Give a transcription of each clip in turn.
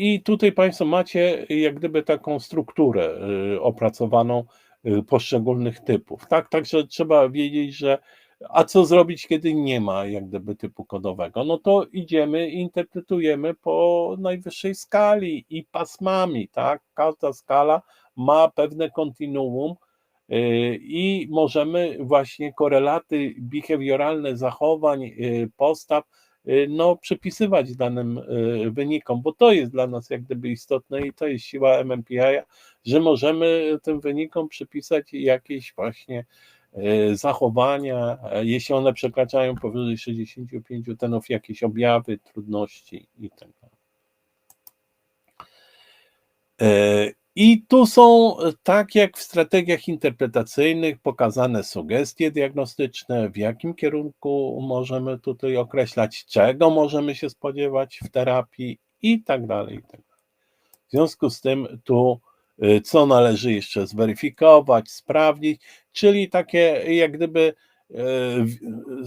I tutaj Państwo macie jak gdyby taką strukturę y, opracowaną y, poszczególnych typów. Tak, także trzeba wiedzieć, że a co zrobić, kiedy nie ma jak gdyby typu kodowego? No to idziemy i interpretujemy po najwyższej skali i pasmami, tak? Każda skala ma pewne kontinuum y, i możemy właśnie korelaty behawioralne zachowań, postaw no, przypisywać danym y, wynikom, bo to jest dla nas jak gdyby istotne i to jest siła MMPI, że możemy tym wynikom przypisać jakieś właśnie y, zachowania, jeśli one przekraczają powyżej 65 tenów, jakieś objawy, trudności i tak. I tu są, tak jak w strategiach interpretacyjnych, pokazane sugestie diagnostyczne, w jakim kierunku możemy tutaj określać, czego możemy się spodziewać w terapii i tak dalej. Tak. W związku z tym, tu y, co należy jeszcze zweryfikować, sprawdzić, czyli takie jak gdyby y,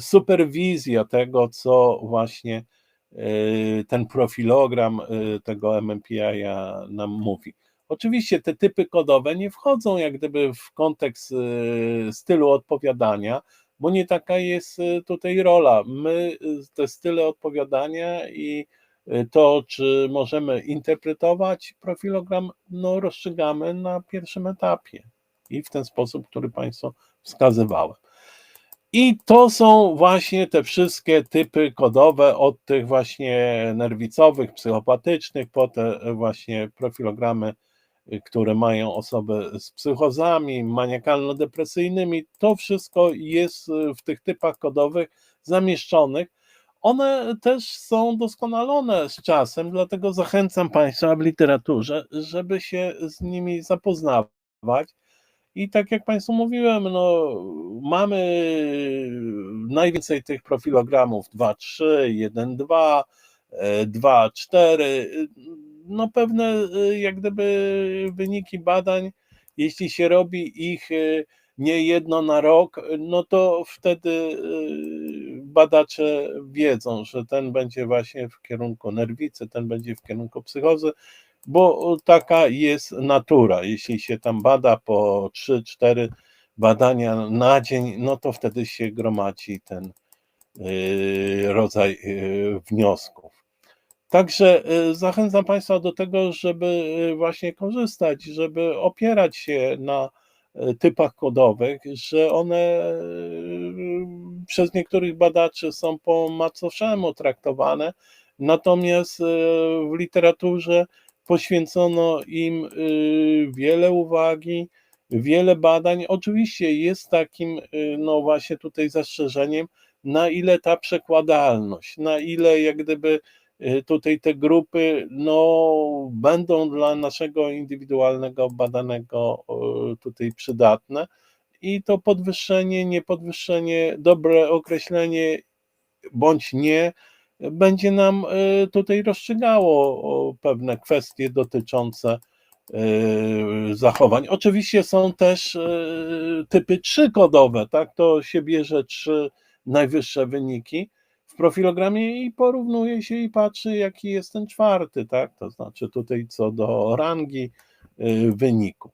superwizja tego, co właśnie y, ten profilogram tego MMPI nam mówi. Oczywiście te typy kodowe nie wchodzą jak gdyby w kontekst y, stylu odpowiadania, bo nie taka jest y, tutaj rola. My y, te style odpowiadania i to, czy możemy interpretować profilogram, no rozstrzygamy na pierwszym etapie i w ten sposób, który Państwu wskazywałem. I to są właśnie te wszystkie typy kodowe od tych właśnie nerwicowych, psychopatycznych, po te właśnie profilogramy które mają osoby z psychozami, maniakalno-depresyjnymi, to wszystko jest w tych typach kodowych zamieszczonych. One też są doskonalone z czasem, dlatego zachęcam Państwa w literaturze, żeby się z nimi zapoznawać. I tak jak Państwu mówiłem, no, mamy najwięcej tych profilogramów 2-3, 1-2, 2-4 no pewne y, jak gdyby wyniki badań, jeśli się robi ich y, nie jedno na rok, no to wtedy y, badacze wiedzą, że ten będzie właśnie w kierunku nerwicy, ten będzie w kierunku psychozy, bo taka jest natura. Jeśli się tam bada po 3-4 badania na dzień, no to wtedy się gromadzi ten rodzaj wniosków. Także y, zachęcam Państwa do tego, żeby y, właśnie korzystać, żeby opierać się na y, typach kodowych, że one przez niektórych badaczy są po macoszemu traktowane, natomiast w literaturze poświęcono im wiele uwagi, wiele badań. Oczywiście jest takim, no właśnie tutaj zastrzeżeniem, na ile ta przekładalność, na ile jak gdyby tutaj te grupy no, będą dla naszego indywidualnego badanego tutaj przydatne i to podwyższenie, niepodwyższenie, dobre określenie bądź nie będzie nam y, tutaj rozstrzygało pewne kwestie dotyczące y, zachowań. Oczywiście są też typy trzykodowe, tak? To się bierze trzy najwyższe wyniki w profilogramie i porównuje się i patrzy, jaki jest ten czwarty, tak? To znaczy tutaj co do rangi y, wyniku.